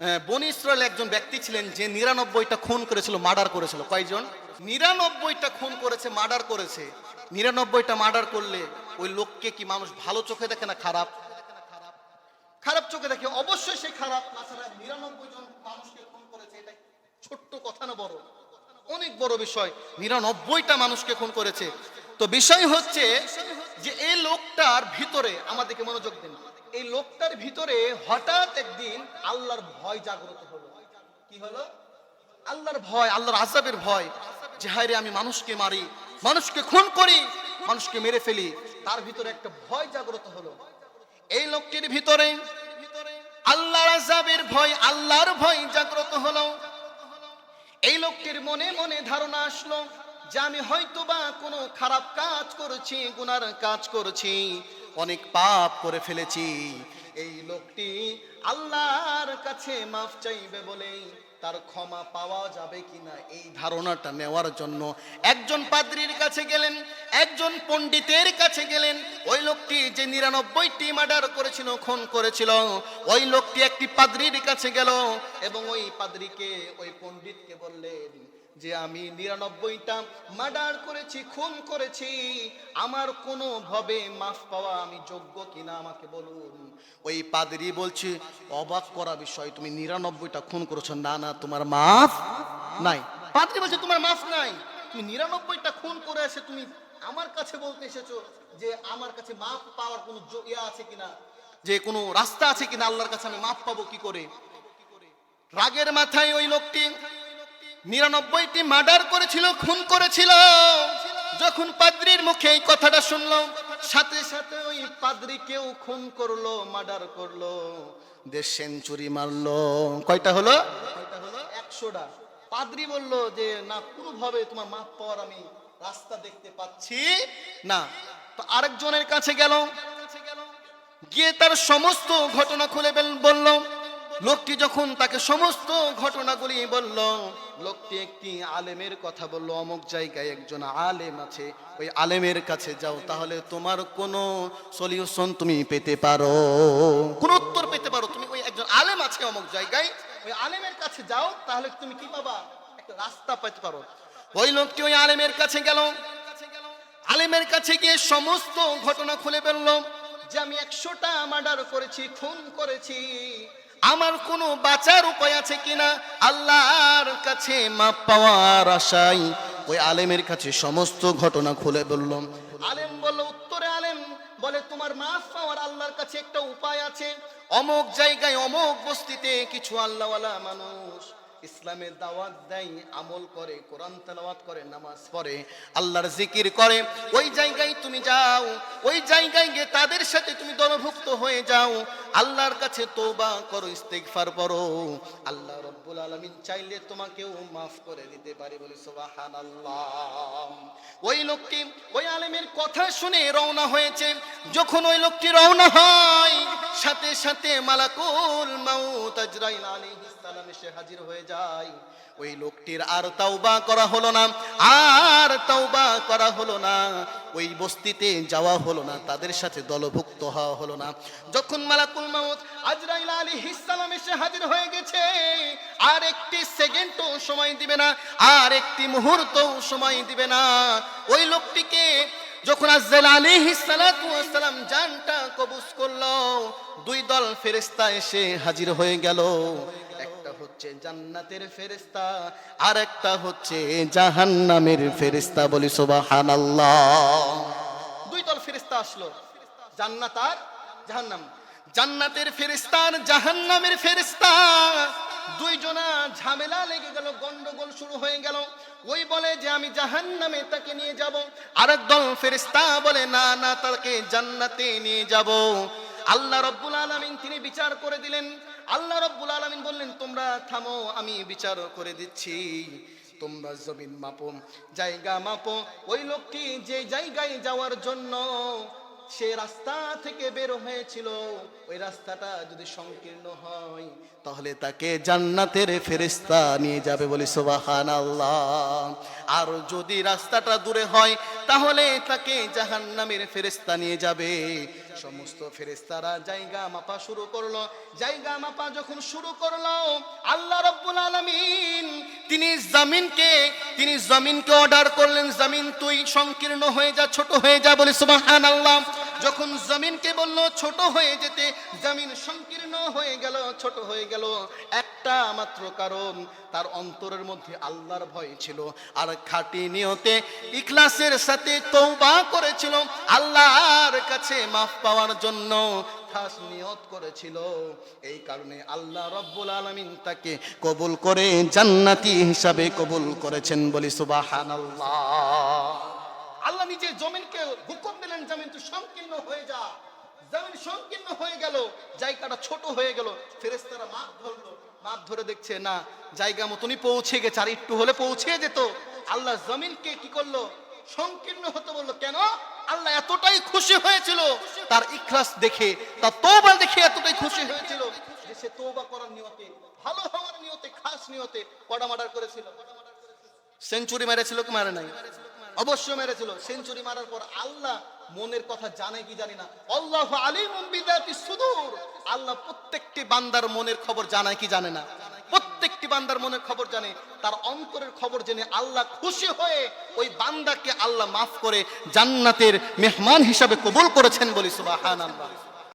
বনি ইসরায়েল একজন ব্যক্তি ছিলেন যে নিরানব্বইটা খুন করেছিল, মার্ডার করেছিল। কয়জন? নিরানব্বইটা খুন করেছে, মার্ডার করেছে। নিরানব্বইটা মার্ডার করলে ওই লোককে কি মানুষ ভালো চোখে দেখে না খারাপ? খারাপ চোখে দেখে। অবশ্যই সে খারাপ, তাছাড়া নিরানব্বই জন মানুষকে খুন করেছে এটা ছোট্ট কথা না বড়। অনেক বড় বিষয়, নিরানব্বইটা মানুষকে খুন করেছে। তো বিষয় হচ্ছে যে এই লোকটার ভিতরে আমাদেরকে মনোযোগ দিন। লোকটার ভিতরে হঠাৎ একদিন আল্লাহর ভয় জাগ্রত হলো। কি হলো? আল্লাহর ভয়, আল্লাহর আজাবের ভয় যে, হায় রে, আমি মানুষকে মারি, মানুষকে খুন করি, মানুষকে মেরে ফেলি। তার ভিতরে একটা ভয় জাগ্রত হলো। এই লোকটির ভিতরে আল্লাহর আজাবের ভয়, আল্লাহর ভয় জাগ্রত হলো। এই লোকটির মনে মনে ধারণা আসলো যে, আমি হয়তো বা কোনো খারাপ কাজ করেছি, গুনার কাজ করেছি অনেক পাপ করে ফেলেছি। এই লোকটি আল্লাহর কাছে মাফ চাইবে বলেই তার ক্ষমা পাওয়া যাবে কিনা এই ধারণাটা নেওয়ার জন্য একজন পাদ্রির কাছে গেলেন, একজন পণ্ডিতের কাছে গেলেন। ওই লোকটি যে নিরানব্বইটি মার্ডার করেছিল, খুন করেছিল, ওই লোকটি একটি পাদ্রির কাছে গেল এবং ওই পাদ্রিকে, ওই পণ্ডিতকে বললেন যে আমি নিরানব্বইটা মার্ডার করেছি, খুন করেছি, আমার কোনো ভাবে মাফ পাওয়া আমি যোগ্য কিনা আমাকে বলুন। ওই পাদরি বলছে, অবাক করা বিষয়, তুমি নিরানব্বইটা খুন করেছ। না না, তোমার মাফ নাই। পাদরি বলছে, তোমার মাফ নাই। তুমি নিরানব্বইটা খুন করে এসে তুমি আমার কাছে বলতে এসেছ যে আমার কাছে মাফ পাওয়ার কোনো ইয়ে আছে কিনা? যে কোনো রাস্তা আছে কিনা? আল্লাহর কাছে আমি মাফ পাবো কি করে? রাগের মাথায় ওই লোকটি নিরানব্বইটি মার্ডার করেছিল, খুন করেছিল। যখন পাদ্রির মুখে এই কথাটা শুনলো, সাথে সাথে ওই পাদ্রিকেও খুন করল, মার্ডার করল দেশ সেঞ্চুরি মারলো। কয়টা হলো? একশোটা। পাদ্রি বলল যে, না, কোনোভাবে তোমার মাপ পাওয়ার আমি রাস্তা দেখতে পাচ্ছি না। তো আরেকজনের কাছে গেল, গিয়ে তার সমস্ত ঘটনা খুলে বেল- বলল লোকটি যখন তাকে সমস্ত ঘটনাগুলি বলল, লোকটি একটি আলেমের কথা বলল, অমুক জায়গায় একজন আলেম আছে, ওই আলেমের কাছে যাও, তাহলে তোমার কোনো সলিউশন তুমি পেতে পারো। কোন উত্তর পেতে পারো, তুমি ওই একজন আলেম আছে অমুক জায়গায়, ওই আলেমের কাছে যাও, তাহলে তুমি কি পাবা? একটা রাস্তা পেতে পারো। ওই লোকটি ওই আলেমের কাছে গেল। আলেমের কাছে গিয়ে সমস্ত ঘটনা খুলে ফেলল যে আমি একশোটা মার্ডার করেছি, খুন করেছি। আমার কোনো বাঁচার উপায় আছে কিনা? আল্লাহর কাছে মাপ পাওয়ার আশাই ওই আলেমের কাছে সমস্ত ঘটনা খুলে বলল। আলেম বলল, উত্তরে আলেম, বলে তোমার মাফ পাওয়ার আল্লাহর কাছে একটা উপায় আছে। অমুক জায়গায়, অমুক বস্তিতে কিছু আল্লাহওয়ালা মানুষ ইসলামের দাওয়াত দেয়, আমল করে, কোরআন তেলাওয়াত করে, নামাজ পড়ে, আল্লাহর জিকির করে। ওই জায়গায় তুমি যাও, ওই জায়গায় গিয়ে তাদের সাথে তুমি দলভুক্ত হয়ে যাও। আল্লাহর কাছে তোবা করো, ইস্তেগফার করো আল্লাহ রব্বুল আলামিন চাইলে তোমাকেও মাফ করে দিতে পারে বলে সুবহানাল্লাহ। ওই লোকটি, ওই আলেমের কথা শুনে রওনা হয়েছে। যখন ওই লোকটি রওনা হয় সাথে সাথে মালাকুল মাউত আজরাইল আলাইহিস সালাম এসে হাজির হয়ে যায়। ওই লোকটির আর তাওবা করা হলো না, আর তাওবা করা হলো না, ওই বস্তিতে যাওয়া হলো না, তাদের সাথে দলভুক্ত হওয়া হলো না। যখন মালাকুল মাউত আজরাইল আলাইহিস সালাম এসে হাজির হয়ে গেছে, আর একটি সেকেন্ডও সময় দিবে না, আর একটি মুহূর্তও সময় দিবে না। ওই লোকটিকে যখন আজ্জাল ওয়াস সালাম জানটা কবুজ করল, দুই দল ফেরেশতা এসে হাজির হয়ে গেল। একটা হচ্ছে জান্নাতের ফেরেশতা আর একটা হচ্ছে জাহান্নামের ফেরেশতা বলি সুবহানাল্লাহ। দুই দল ফেরেশতা আসলো, জান্নাত আর জাহান্নাম। জান্নাতের ফেরেশতা আর জাহান্নামের ফেরেশতা। দুইজনা ঝামেলা লেগে গেল, গন্ডগোল শুরু হয়ে গেল। ওই বলে যে, আমি জাহান্নামে তাকে নিয়ে যাব। আরেক দল ফেরেশতা বলে, না না, তাকে জান্নাতে নিয়ে যাব। আল্লাহ রব্বুল আলামিন তিনি বিচার করে দিলেন। আল্লাহ রব্বুল আলামিন বললেন, তোমরা থামো, আমি বিচার করে দিচ্ছি। তোমরা জমিন মাপো, জায়গা মাপো। ওই লোকটি যে জায়গায় যাওয়ার জন্য সে রাস্তা থেকে বের হয়েছিল। ওই রাস্তাটা যদি সংকীর্ণ হয়, তাহলে তাকে জান্নাতের ফেরেস্তা নিয়ে যাবে বলে সোবাহান আল্লাহ আর যদি রাস্তাটা দূরে হয়, তাহলে তাকে জাহান্নামের ফেরেস্তা নিয়ে যাবে। সমস্ত ফেরেস্তারা জায়গা মাপা শুরু করল। জায়গা মাপা যখন শুরু করল, আল্লাহ রব্বুল আলামিন তিনি জমিনকে তিনি জমিনকে অর্ডার করলেন। জমিন তুই সংকীর্ণ হয়ে যা, ছোট হয়ে যা বলে সুবহানাল্লাহ। যখন জমিনকে বলল, ছোট হয়ে যেতে জমিন সংকীর্ণ হয়ে গেল, ছোট হয়ে গেল। একটা মাত্র কারণ, তার অন্তরের মধ্যে আল্লাহর ভয় ছিল। আর খাঁটি নিয়তে ইখলাসের সাথে তৌবা করেছিল, আল্লাহর কাছে মাফ পাওয়ার জন্য খাস নিয়ত করেছিল। এই কারণে আল্লাহ রব্বুল আলামিন তাকে কবুল করে জান্নাতি হিসাবে কবুল করেছেন বলি সুবহানাল্লাহ। আল্লাহ নিজে জমিনকে হুকুম দিলেন, জমিন তুই সংকীর্ণ হয়ে যা। জমিন সংকীর্ণ হয়ে গেল, জায়গাটা ছোট হয়ে গেল। ফেরেস্তারা মাপ ধরলো, মাপ ধরে দেখছে, না, জায়গা মতনই পৌঁছে গেছে, আর একটু হলে পৌঁছে যেত। আল্লাহ জমিনকে কি করল? সংকীর্ণ হতে বলল, কেন? আল্লাহ এতটাই খুশি হয়েছিল, তার ইখলাস দেখে, তার তোবা দেখে এতটাই খুশি হয়েছিল যে সে তোবা করার নিয়তে, ভালো হওয়ার নিয়তে, খাস নিয়তে কড়া মার্ডার করেছিল। সেঞ্চুরি মেরেছিল কি মারে নাই? অবশ্যই মেরেছিল। সেঞ্চুরি মারার পর আল্লাহ মনের কথা জানে কি জানি না। আল্লাহ আলিমুম সুদূর। আল্লাহ প্রত্যেকটি বান্দার মনের খবর জানায় কি জানে না। প্রত্যেকটি বান্দার মনের খবর জানে। তার অন্তরের খবর জেনে আল্লাহ খুশি হয়ে ওই বান্দাকে আল্লাহ মাফ করে জান্নাতের মেহমান হিসাবে কবুল করেছেন বলি সুবহানাল্লাহ।